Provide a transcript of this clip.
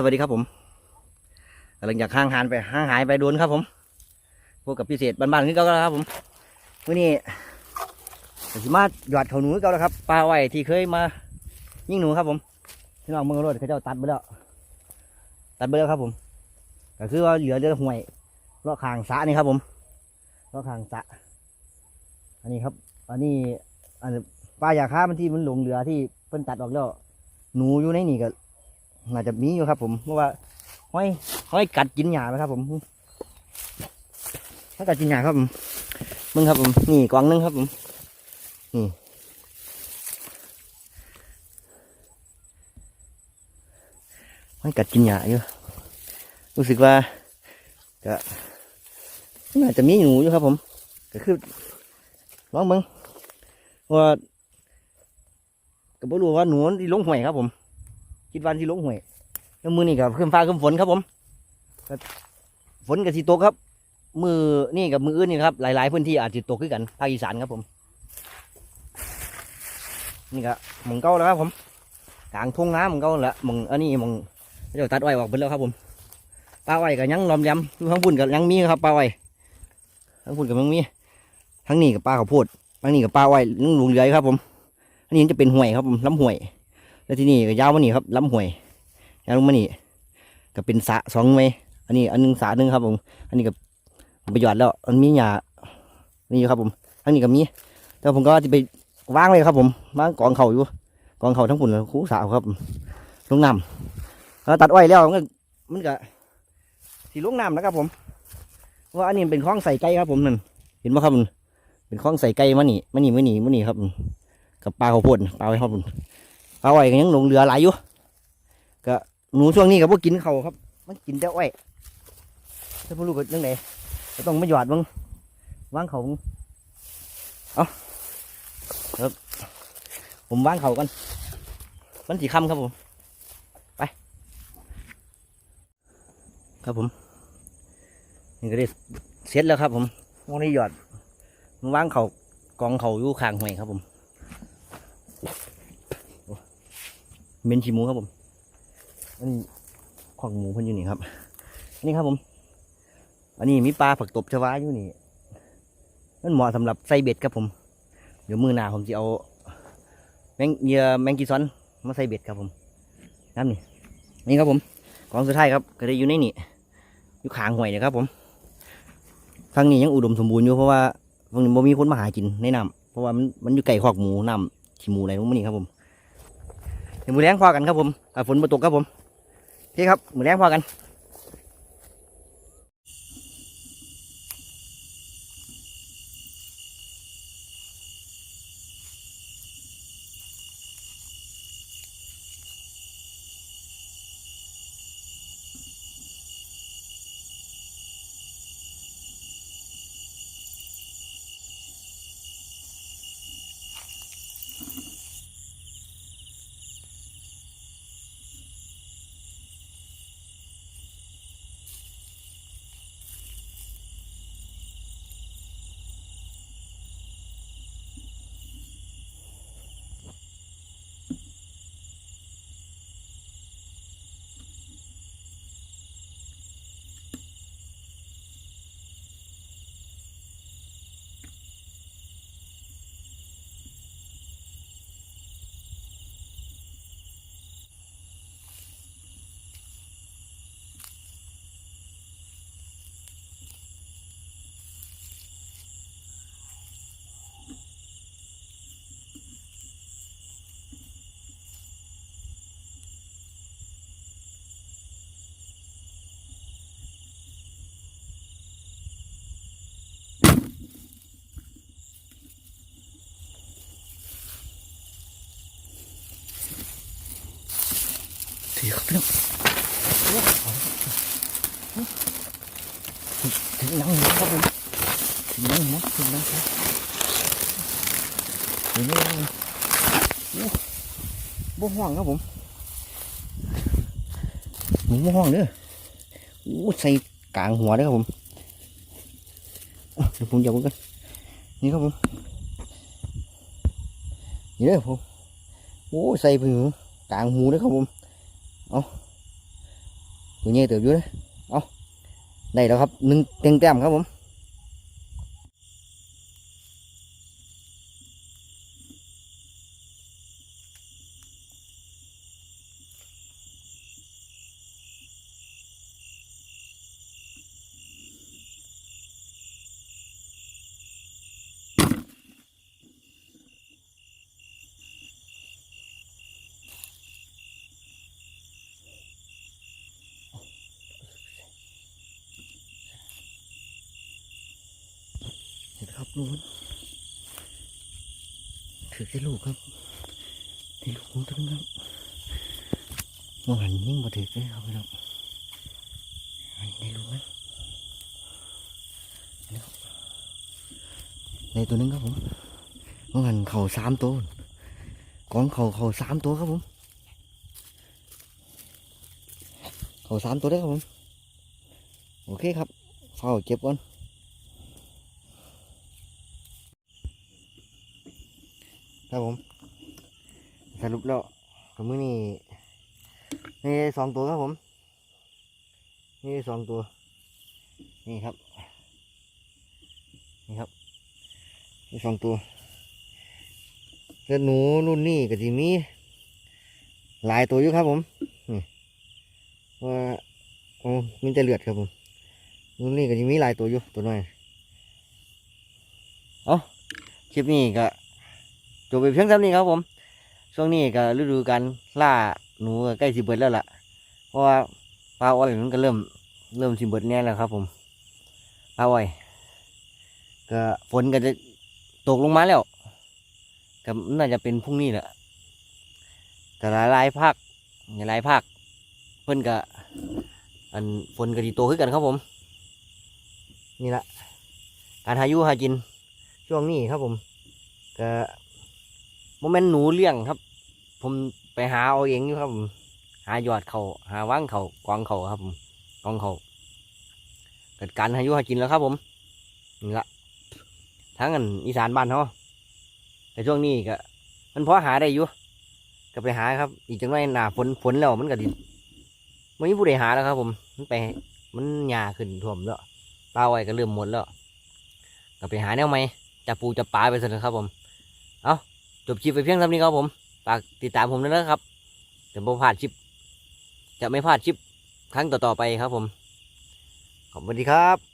สวัสดีครับผมกำลังจากห่างหานไปห่างหายไปโดนครับผมพวกกับพิเศษบ้านๆขึ้นก็แล้วครับผมวันนี้สิมาหยอดเขาหนูก็แล้วครับปลาไว้ที่เคยมายิงหนูครับผมพี่น้องเมืองรถเขาเจ้าตัดไปแล้วตัดไปแล้วครับผมก็คือว่าเหลือเรือห่วยเลาะคางสะนี่ครับผมเลาะคางสะอันนี้ครับ อันนี้อันปลาอยาค้ามันที่มันหลงเหลือที่เพิ่นตัดออกแล้ว หนูอยู่ในนี่ก็ น่าจะมีอยู่ครับ ผมเพราะว่าห้อยห้อยกัดกินหญ้าไหมครับ ผมห้อยกัดกินหญ้าครับผมมึงครับผมนี่กล่องหนึงครับผมนี่ห้อยกัดกินหญ้าอยู่รู้สึกว่าจะน่าจะมีหนูอยู่ครับ ผม ก็คือลองเบิ้งว่าก็บ่รู้ว่าหนูที่ลงห่วยครับผม คิดวันที่ลงห่วยแล้วมือนี่กับขึ้นฟ้าขึ้นฝนครับผมฝนกับสีตกครับ มือนี่กับมืออื่นนี่ครับหลายๆพื้นที่อาจจะตกขึ้นกันภาคอีสานครับผม นี่ก็หมองเก้าแล้วครับผมกลางทุ่งน้ำมองเก้าแล้วมองอันนี้มองเดี๋ยวตัดอ้อยออกไปแล้วครับผมปลาอ้อยก็ยังล้อมยำอยู่ข้างบนก็ยังมีครับปลาอ้อยข้างบนก็ยังมีทั้งนี้กับปลาข้าวโพดทั้งนี้กับปลาอ้อยนึ่งลุงเหลือยครับผมอันนี้จะเป็นห่วยครับผมลำห่วย แล้วที่นี่ก็ยาวมานี่ครับลำห้วยยาวลงมานี่ก็เป็นสะสองไว้อันนี้อันหนึงสะหนึ่งครับผม อันนี้ก็ประโยชน์แล้วมันมีหญ้านี่ครับผมทั้งนี้ก็มีแต่ผมก็จะไปวางไว้ครับ ผมวางกองเขาอยู่กองเขาทั้งปุ่นคู่สาวครับลงน้ำแล้วตัดอ้อยแล้วมันก็มันก็สีลงน้ำนะครับผมว่าอันนี้เป็นคลองใส่ไก่ครับผมนั่นเห็นไหมครับมันเป็นคลองใส่ไก่มานี่มานี่มานี่มานี่ครับกับปลาข้าวโพดปลาไว้ครับผม เอาไว้ก็ยังหลงเหลือหลายอยู่ก็หนูช่วงนี้ก็พวกกินเขาครับ มันกินแต่อ้อยถ้าพวกลูกก็ยังไงก็ต้องมาหยอดบ้างวางเขาเอาครับผมวางเขากันมันสีค่ำครับผม ไป ครับผมนี่ก็ได้เสร็จแล้วครับ ผมวันนี้หยอดวางเขากองเขาอยู่ข้างห้วยครับผม เมนชีหมูครับผมอันนี้ขวางหมูเพิ่นอยู่นี่ครับอันนี้ครับผม อันนี้มีปลาผักตบชวาอยู่นี่นั่นเหมาะสำหรับใส่เบ็ดครับผม เดี๋ยวมือหนาผมจะเอา แมงเยื่อแมงกีซอนมาใส่เบ็ดครับผมนั่นนี่นี่ครับผมของสุดท้ายครับก็ได้อยู่ในนี่อยู่ขางห่วยนะครับผมฟังนี้ยังอุดมสมบูรณ์อยู่เพราะว่าฟังนี้บ่มีคนมาหากินในน้ำเพราะว่ามันมันอยู่ไก่ขอกหมูน้ำขี้หมูอะไรพวกนี้ครับผม เดี๋ยวมือแรงพอกันครับผมฝนมาตกครับผมโอเคครับมือแรงพอกัน ถือครับพี่น้องถึงนั่งหัวครับผมถึงนั่งหัวถึงนั่งหัวถึงนั่งบ่ห่วงครับผมหนูบ่ห่วงเด้อโอ้ใส่กลางหัวเด้อครับผมเดี๋ยวผมจับมันกันนี่ครับผมนี่เด้อผมโอ้ใส่ไปหูกลางหูเด้อครับผม โตัวใหญ่เติบอยู่นะเอาได้แล้วครับหนึ่งเต็งแต้มครับผม ครับนู้นถือได้ลูกครับได้ลูกของตัวนึงครับมองหันยิ่งมาถือได้ครับพี่น้องอันนี้ได้ลูกไหมนี่ครับในตัวนึงครับผมมองหันเข่าสามตัวกองเข่าเข่าสามตัวครับผมเข่าสามตัวได้ครับผมโอเคครับเฝ้าเก็บก่อน ครับผมสรุปแล้วกับมือนี่นี่สองตัวครับผม นี่สองตัว นี่ครับ นี่ครับนี่สองตัวแล้วหนูรุ่นนี้ก็จะมีหลายตัวอยู่ครับผมนี่ว่าโอ้มันจะเลือดครับผมรุ่นนี้ก็จะมีหลายตัวอยู่ตัวน้อย เอาคลิปนี้ก็ จบไปเพียงเท่านี้ครับผม ช่วงนี้ก็ฤดูการล่าหนูใกล้สิเบิดแล้วล่ะ เพราะว่าปลาอ้อยมันก็เริ่มเริ่มสิเบิดแน่แล้วครับผมปลาอ้อยก็ฝนก็จะตกลงมาแล้วก็น่าจะเป็นพรุ่งนี้แหละแต่หลายหลายภาคหลายภาคเพิ่นก็อันฝนก็ดีโตขึ้นกันครับผม นี่ละการหายุหากินช่วงนี้ครับผมก็ โมเมนต์หนูเลี้ยงครับ ผมไปหาเอาเองอยู่ครับผมหายอดเขาหาว่างเขากองเขาครับผมกองเขาเกิดการหายุหากินแล้วครับ ผมนี่ละทั้งอันอีสานบ้านเขาแต่ช่วงนี้ก็ มันพอหาได้อยู่ก็ไปหาครับ อีกจังไรหนาฝนฝนแล้วมันก็ดิไม่มีผู้ใดหาแล้วครับ ผม มันไป มันหญ้าขึ้นท่วมแล้วปลาไว้ก็เริ่มหมดแล้วก็ไปหาแนวไหมจับปูจับปลาไปซะเลยครับผม เอา จบคลิปไปเพียงเท่านี้ครับผมฝากติดตามผมด้วยนะครับจะไม่พลาดคลิป จะไม่พลาดคลิปครั้งต่อๆไปครับผม ขอบคุณครับ